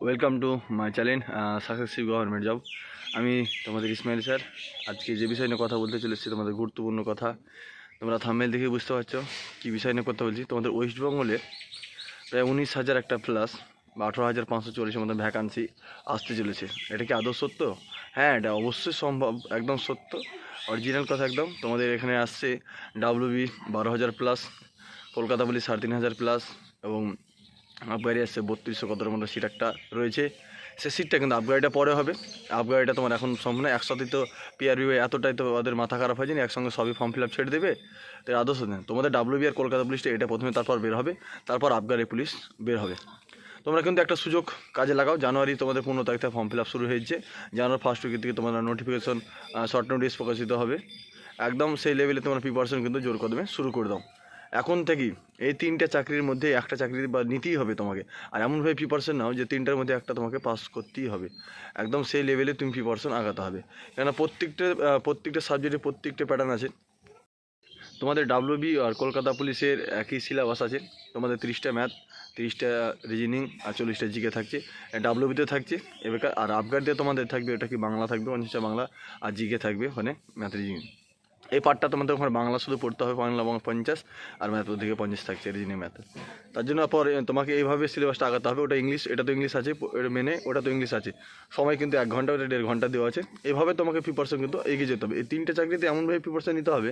Welcome to my channel successive government job আমি তোমাদের Ismail sir আজকে যে বিষয় নিয়ে কথা বলতে চলে এসেছি তোমাদের গুরুত্বপূর্ণ কথা। তোমরা থামেল দেখে বুঝতে পারছ কী বিষয় নিয়ে কথা বলছি। তোমাদের ওয়েস্ট বেঙ্গলে প্রায় উনিশ হাজার একটা প্লাস বা আঠারো হাজার পাঁচশো চল্লিশের মতো ভ্যাকান্সি আসতে চলেছে। এটা কি আদৌ সত্য? হ্যাঁ এটা অবশ্যই সম্ভব, একদম সত্য। অরিজিনাল কথা একদম। তোমাদের এখানে আসছে ডাব্লিউবি বারো হাজার প্লাস কলকাতা বলি সাড়ে তিন হাজার প্লাস এবং আপগ্রেডে আসছে বত্রিশশো কতটার মতো সিট একটা রয়েছে। সে সিটটা কিন্তু আপগ্রেডটা পরে হবে। আপগ্রেডটা তোমার এখন সম্পূর্ণ একসাথে তো পিআরবি এতটাই তো ওদের মাথা খারাপ হয়েছে যায়নি একসঙ্গে সবই ফর্ম ফিল আপ ছেড়ে দেবে। তো আদর্শ নেই তোমাদের ডাব্লিউবি আর কলকাতা পুলিশটা এটা প্রথমে তারপর বের হবে, তারপর আপগ্রেডে পুলিশ বের হবে। তোমরা কিন্তু একটা সুযোগ কাজে লাগাও, জানুয়ারি তোমাদের পনেরো তারিখ থেকে ফর্ম ফিল আপ শুরু হয়েছে। জানুয়ারি ফার্স্ট উইকের থেকে তোমাদের নোটিফিকেশন শর্ট নোটিস প্রকাশিত হবে। একদম সেই লেভেলে তোমার প্রিপারেশন কিন্তু জোর কদমে শুরু করে দাও। এখন থেকেই এই তিনটে চাকরির মধ্যে একটা চাকরি বা নিতেই হবে তোমাকে। আর এমনভাবে প্রিপারেশন নাও যে তিনটার মধ্যে একটা তোমাকে পাস করতেই হবে। একদম সেই লেভেলে তুমি প্রিপারেশন আগাতে হবে। কেননা প্রত্যেকটা প্রত্যেকটা সাবজেক্টে প্রত্যেকটা প্যাটার্ন আছে। তোমাদের ডাব্লিউবি আর কলকাতা পুলিশের একই সিলেবাস আছে। তোমাদের তিরিশটা ম্যাথ তিরিশটা রিজনিং আর চল্লিশটা জিকে থাকছে। ডাব্লিউবিতে থাকছে। এবার আর আফগার দিয়ে তোমাদের থাকবে এটা কি বাংলা থাকবে পঞ্চাশটা বাংলা আর জিকে থাকবে ওখানে ম্যাথ রিজনিং এই পার্টটা তোমাদের ওখানে বাংলা শুধু পড়তে হবে, বাংলা বাংলা পঞ্চাশ, আর ম্যাথ ওদিকে পঞ্চাশ থাকছে রিজনিং ম্যাথ তার জন্য পর তোমাকে এইভাবে সিলেবাসটা আগাতে হবে, ওটা ইংলিশ এটা তো ইংলিশ আছে মেনে ওটা তো ইংলিশ আছে। সময় কিন্তু এক ঘণ্টা ওটা দেড় ঘণ্টা দেওয়া আছে। এভাবে তোমাকে প্রিপারেশন কিন্তু এগিয়ে যেতে হবে। এই তিনটে চাকরিতে এমনভাবে প্রিপারেশন নিতে হবে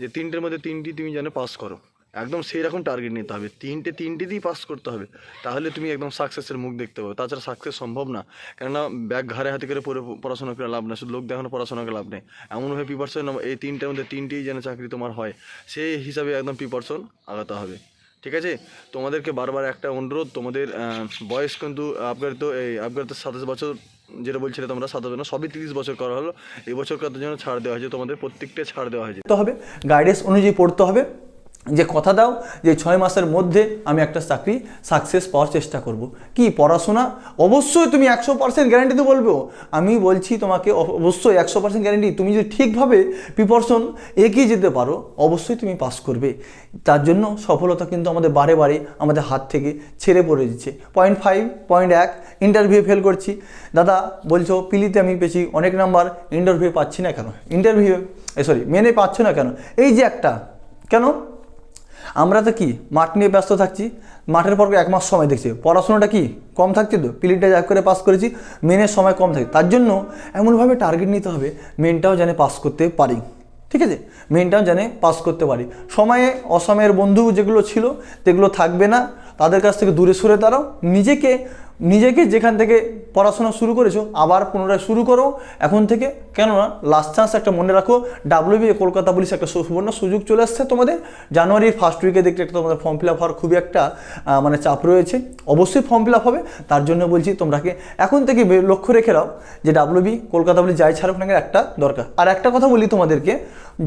যে তিনটের মধ্যে তিনটি তুমি যেন পাস করো। একদম সেই রকম টার্গেট নিতে হবে। তিনটে তিনটে তিনটেতেই পাস করতে হবে। তাহলে তুমি একদম সাকসেসের মুখ দেখতে পাবে। তাছাড়া সাকসেস সম্ভব না। কেননা ব্যাগ ঘাড়ে হাতে করে পড়ে পড়াশোনা করে লাভ নেই। শুধু লোক দেখানো পড়াশোনা করে লাভ নেই। এমনভাবে প্রিপারেশন এই তিনটের মধ্যে তিনটেই যেন চাকরি তোমার হয়, সেই হিসাবে একদম প্রিপারেশন আগাতে হবে। ঠিক আছে? তোমাদেরকে বারবার একটা অনুরোধ, তোমাদের বয়স কিন্তু আপনার তো এই আপনার তো সাতাশ বছর যেটা বলছিলে তোমরা, সাতাশ না, সবই তিরিশ বছর করা হলো। এই বছর কত জন্য ছাড় দেওয়া হয়েছে, তোমাদের প্রত্যেকটা ছাড় দেওয়া হয়েছে। হবে। গাইডেন্স অনুযায়ী পড়তে হবে। যে কথা দাও যে ছয় মাসের মধ্যে আমি একটা চাকরি সাকসেস পাওয়ার চেষ্টা করব। কি, পড়াশোনা? অবশ্যই তুমি একশো পার্সেন্ট গ্যারান্টি তো বলব। আমি বলছি তোমাকে অবশ্যই একশো পার্সেন্ট গ্যারান্টি তুমি যদি ঠিকভাবে প্রিপারেশন এগিয়ে যেতে পারো, অবশ্যই তুমি পাস করবে। তার জন্য সফলতা কিন্তু আমাদের বারে বারে আমাদের হাত থেকে ছেড়ে পড়ে দিচ্ছে পয়েন্ট ফাইভ পয়েন্ট এক ইন্টারভিউ ফেল করছি। দাদা, বলছো পিলিতে আমি পেয়েছি অনেক নাম্বার ইন্টারভিউ পাচ্ছি না কেন? ইন্টারভিউ সরি মেনে পাচ্ছ না কেন? এই যে একটা, কেন? আমরা তো কি, মাঠ নিয়ে ব্যস্ত থাকছি, মাঠের পর এক মাস সময় দেখছি। পড়াশোনাটা কি, কম থাকছে তো? পিলিটটা যা করে পাস করেছি মেনের সময় কম থাকে। তার জন্য এমনভাবে টার্গেট নিতে হবে মেনটাও যেন পাস করতে পারি। ঠিক আছে? মেনটাও যেন পাস করতে পারি। সময়ে অসময়ের বন্ধু যেগুলো ছিল, সেগুলো থাকবে না। তাদের কাছ থেকে দূরে সরে দাঁড়াও। নিজেকে নিজেকে যেখান থেকে পড়াশোনা শুরু করেছ, আবার পুনরায় শুরু করো। এখন থেকে কেননা লাস্ট চান্স একটা মনে রাখো ডাব্লিউবি কলকাতা পুলিশ একটা সুবর্ণ সুযোগ চলে আসছে তোমাদের। জানুয়ারির ফার্স্ট উইকে দেখতে একটা তোমাদের ফর্ম ফিল আপ হওয়ার খুবই একটা মানে চাপ রয়েছে। অবশ্যই ফর্ম ফিল আপ হবে, তার জন্য বলছি তোমরাকে এখন থেকে লক্ষ্য রেখে নাও যে ডাব্লিউবি কলকাতা পুলিশ যাই ছাড়ুক না কেন একটা দরকার। আর একটা কথা বলি তোমাদেরকে,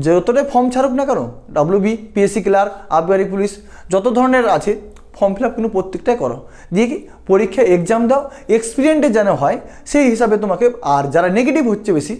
যতটাই ফর্ম ছাড়ুক না কেন ডাব্লিউবি পিএসসি ক্লার্ক আবগারি পুলিশ, যত ধরনের আছে ফর্ম ফিল আপ কিন্তু প্রত্যেকটাই করো। দিয়ে কি পরীক্ষা এক্সাম দাও এক্সপিরিয়েন্টে যেন হয়, সেই হিসাবে তোমাকে আর যারা নেগেটিভ হচ্ছে বেশি,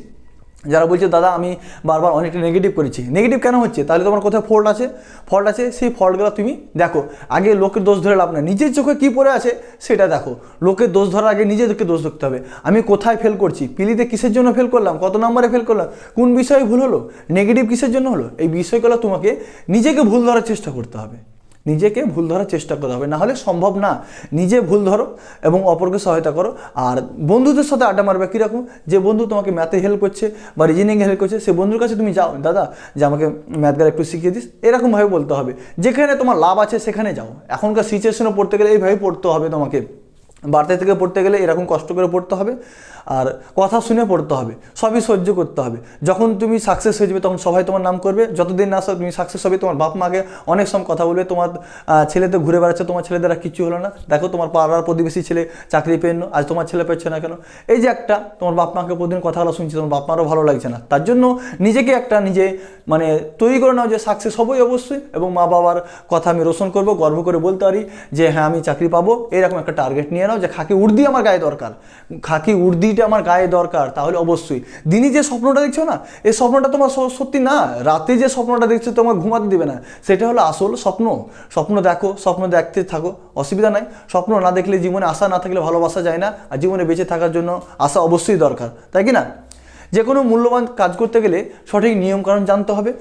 যারা বলছে, দাদা, আমি বারবার অনেকটা নেগেটিভ করেছি। নেগেটিভ কেন হচ্ছে? তাহলে তোমার কোথায় ফল্ট আছে? ফল্ট আছে সেই ফল্টগুলো তুমি দেখো। আগে লোকের দোষ ধরে লাভ না নিজের চোখে কী পড়ে আছে সেটা দেখো। লোকের দোষ ধরার আগে নিজেদেরকে দোষ ধরতে হবে। আমি কোথায় ফেল করছি? পিলিতে কিসের জন্য ফেল করলাম? কত নম্বরে ফেল করলাম? কোন বিষয়ে ভুল হলো? নেগেটিভ কিসের জন্য হলো? এই বিষয়গুলো তোমাকে নিজেকে ভুল ধরার চেষ্টা করতে হবে। নিজেকে ভুল ধরার চেষ্টা করতে হবে। নাহলে সম্ভব না। নিজে ভুল ধরো এবং অপরকে সহায়তা করো। আর বন্ধুদের সাথে আড্ডা মারবে কীরকম? যে বন্ধু তোমাকে ম্যাথে হেল্প করছে বা রিজনিংয়ে হেল্প করছে, সে বন্ধুর কাছে তুমি যাও। দাদা, যে আমাকে ম্যাথগার একটু শিখিয়ে দিস। এরকমভাবে বলতে হবে। যেখানে তোমার লাভ আছে সেখানে যাও। এখনকার সিচুয়েশনে পড়তে গেলে এইভাবেই পড়তে হবে তোমাকে। বাড়তে থেকে পড়তে গেলে এরকম কষ্ট করে পড়তে হবে আর কথা শুনে পড়তে হবে সবই সহ্য করতে হবে। যখন তুমি সাকসেস হয়ে যাবে তখন সবাই তোমার নাম করবে যতদিন না তুমি সাকসেস হবে তোমার বাপ মাকে অনেক সময় কথা বলবে তোমার আহ, ছেলে তো ঘুরে বেড়াচ্ছে তোমার ছেলেদের আর কিছু হলো না। দেখো তোমার পাড়ার প্রতিবেশী ছেলে চাকরি পেয়ে আজ তোমার ছেলে পেয়েছে না কেন? এই যে একটা তোমার বাপ মাকে প্রতিদিন কথাগুলো শুনছি তোমার বাপ মারও ভালো লাগছে না। তার জন্য নিজেকে একটা নিজে মানে তৈরি করে নাও যে সাকসেস হবোই অবশ্যই এবং মা বাবার কথা আমি রোশন করব গর্ব করে বলতে পারি যে হ্যাঁ আমি চাকরি পাবো এরকম একটা টার্গেট নিয়ে নাও যে খাকি উর্দি আমার গায়ে দরকার। খাকি উর্দিটা আমার গায়ে দরকার, তাহলে অবশ্যই। দিনই যে স্বপ্নটা দেখছ না, এই স্বপ্নটা তোমার সত্যি না, রাতে যে স্বপ্নটা দেখছ তোমার ঘুমাতে দিবে না। সেটা হলো আসল স্বপ্ন। স্বপ্ন দেখো, স্বপ্ন দেখতে থাকো, অসুবিধা নাই। স্বপ্ন না দেখলে জীবনে আশা না থাকলে ভালোবাসা যায় না, আর জীবনে বেঁচে থাকার জন্য আশা অবশ্যই দরকার। তাই কি না? যে কোনো মূল্যবান কাজ করতে গেলে সঠিক নিয়মকানুন জানতে হবে।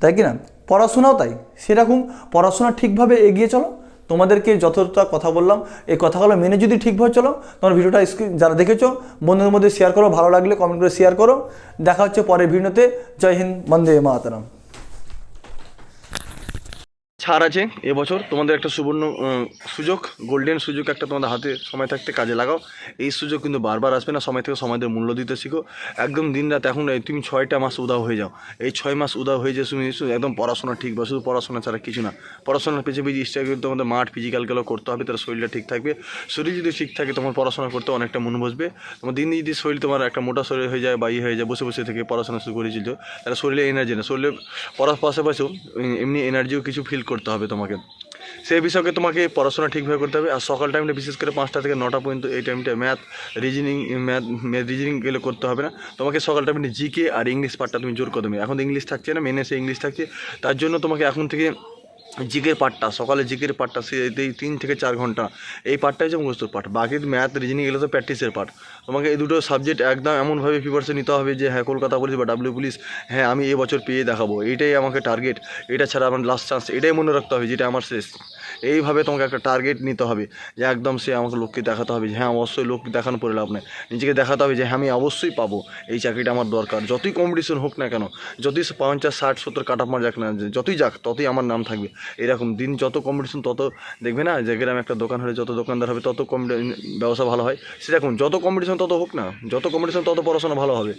তাই কি না? পড়াশোনাও তাই। সেরকম পড়াশোনা ঠিকভাবে এগিয়ে চলো। তোমাদেরকে যতটা কথা বললাম। এই কথাগুলো মেনে যদি ঠিকভাবে চলো তোমার ভিডিওটা যারা দেখেছ, বন্ধুদের মধ্যে শেয়ার করো, ভালো লাগলে কমেন্ট করে শেয়ার করো। দেখা হচ্ছে পরের ভিডিওতে। জয় হিন্দ, বন্দে মাতারাম। ছাড় আছে এবছর। তোমাদের একটা সুবর্ণ সুযোগ গোল্ডেন সুযোগ একটা তোমাদের হাতে সময় থাকতে কাজে লাগাও। এই সুযোগ কিন্তু বারবার আসবে না, সময় থেকে সময়দের মূল্য দিতে শিখো। একদম দিন রাত এখন তুমি ছয়টা মাস উদাও হয়ে যাও। এই ছয় মাস উদাও হয়ে যে তুমি একদম পড়াশোনা ঠিক বা শুধু পড়াশোনা ছাড়া কিছু না। পড়াশোনার পেছনে পেছনে ইচ্ছা কিন্তু তোমাদের মাঠ ফিজিক্যালগুলো করতে হবে তার শরীরটা ঠিক থাকবে। শরীর যদি ঠিক থাকে, তোমার পড়াশোনা করতে অনেকটা মন বসবে। তোমার দিন দিন যদি শরীর তোমার একটা মোটা শরীর হয়ে যায় বা ইয়ে হয়ে যায়, বসে বসে থেকে পড়াশোনা শুরু করেছিল তাহলে শরীরে এনার্জি না শরীরে পড়ার পাশাপাশিও এমনি এনার্জিও কিছু ফিল করতে হবে তোমাকে। সেই বিষয়কে তোমাকে পড়াশোনা ঠিকভাবে করতে হবে। আর সকাল টাইমটা বিশেষ করে পাঁচটা থেকে নটা পর্যন্ত এই টাইমটা ম্যাথ রিজনিং ম্যাথ রিজনিং গেলে করতে হবে না। তোমাকে সকাল টাইমটা জিকে আর ইংলিশ পার্টটা তুমি জোর করে দেবে। এখন ইংলিশ থাকছে না মেনে সে ইংলিশ থাকছে। তার জন্য তোমাকে এখন থেকে জিকের পার্টটা সকালে জিকের পার্টটা সে এই তিন থেকে চার ঘণ্টা, এই পার্টটা হচ্ছে মুখস্থর পার্ট বাকি ম্যাথ রিজনিং এগুলো তো প্র্যাকটিসের পার্ট তোমাকে এই দুটো সাবজেক্ট একদম এমনভাবে প্রিপারেশন নিতে হবে যে হ্যাঁ কলকাতা পুলিশ বা ডাব্লিউ পুলিশ হ্যাঁ আমি এবছর পেয়ে দেখাবো। এইটাই আমাকে টার্গেট এটা ছাড়া আমার লাস্ট চান্স এটাই মনে রাখতে হবে যেটা আমার শেষ। এইভাবে তোমাকে একটা টার্গেট নিতে হবে যে, একদম সে আমাকে লোককে দেখাতে হবে যে হ্যাঁ অবশ্যই লোক দেখানো পড়ে লাভ নেই। নিজেকে দেখাতে হবে যে হ্যাঁ আমি অবশ্যই পাবো। এই চাকরিটা আমার দরকার। যতই কম্পিটিশন হোক না কেন, যতই পঞ্চাশ, ষাট, সত্তর কাট মার যাক না, যতই যাক, ততই আমার নাম থাকবে। এরকম দিন যত কম্পিটিশন তত দেখবে না যে গ্রামে একটা দোকান হলে যত দোকানদার হবে, তত কম ব্যবসা ভালো হয়। সেরকম যত কম্পিটিশন তত হোক না, যত কম্পিটিশন তত পড়াশোনা ভালো হবে।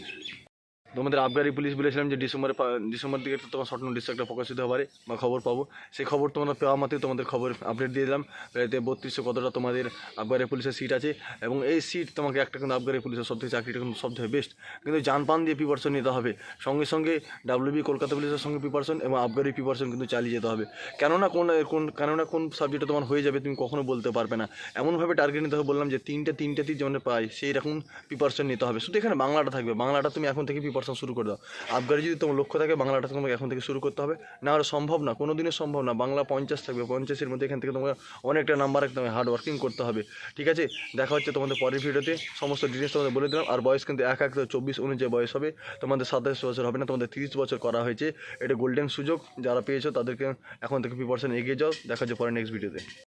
তোমাদের আবগারি পুলিশ বলেছিলাম যে ডিসেম্বরে ডিসেম্বর দিকে তো তোমার শর্ট নোটিশ একটা প্রকাশিত পারে বা খবর পাবো। সেই খবর তোমরা পাওয়া মাত্রই তোমাদের খবর আপডেট দিয়ে দিলাম। এতে বত্রিশশো কতটা তোমাদের আবগারি পুলিশের সিট আছে এবং এই সিট তোমাকে একটা কিন্তু আবগারি পুলিশের সব থেকে চাকরিটা কিন্তু সব থেকে বেস্ট কিন্তু জানপান দিয়ে প্রিপারেশন নিতে হবে। সঙ্গে সঙ্গে ডাব্লিউবি কলকাতা পুলিশের সঙ্গে প্রিপারেশন এবং আবগারি প্রিপারেশন কিন্তু চালিয়ে যেতে হবে। কেননা কোন কোন, কেননা কোন সাবজেক্টে তোমার হয়ে যাবে তুমি কখনো বলতে পারবে না। এমনভাবে টার্গেট নিতে হবে বললাম যে তিনটে, তিনটেতেই যেমন পাই সেই রকম প্রিপারেশন নিতে হবে। শুধু এখানে বাংলাটা থাকবে। বাংলাটা তুমি এখন থেকে প্রিপারেশন শুরু করে দাও। আবগারি যদি তোমার লক্ষ্য থাকে, বাংলাটা তোমাকে এখন থেকে শুরু করতে হবে। না হলে সম্ভব না কোনো দিনই সম্ভব না, বাংলা পঞ্চাশ থাকবে, পঞ্চাশের মধ্যে এখান থেকে তোমাকে অনেকটা নাম্বার রাখতে হবে হার্ড ওয়ার্কিং করতে হবে। ঠিক আছে? দেখা হচ্ছে তোমাদের পরের ভিডিওতে। সমস্ত ডিটেলস তোমাদের বলে দিলাম। আর বয়স কিন্তু এক এক চব্বিশ অনুযায়ী বয়স হবে। তোমাদের সাতাশ বছর হবে না, তোমাদের তিরিশ বছর করা হয়েছে। এটা গোল্ডেন সুযোগ। যারা পেয়েছ তাদেরকে এখন থেকে প্রিপারেশন এগিয়ে যাও। দেখা হচ্ছে পরে নেক্সট ভিডিওতে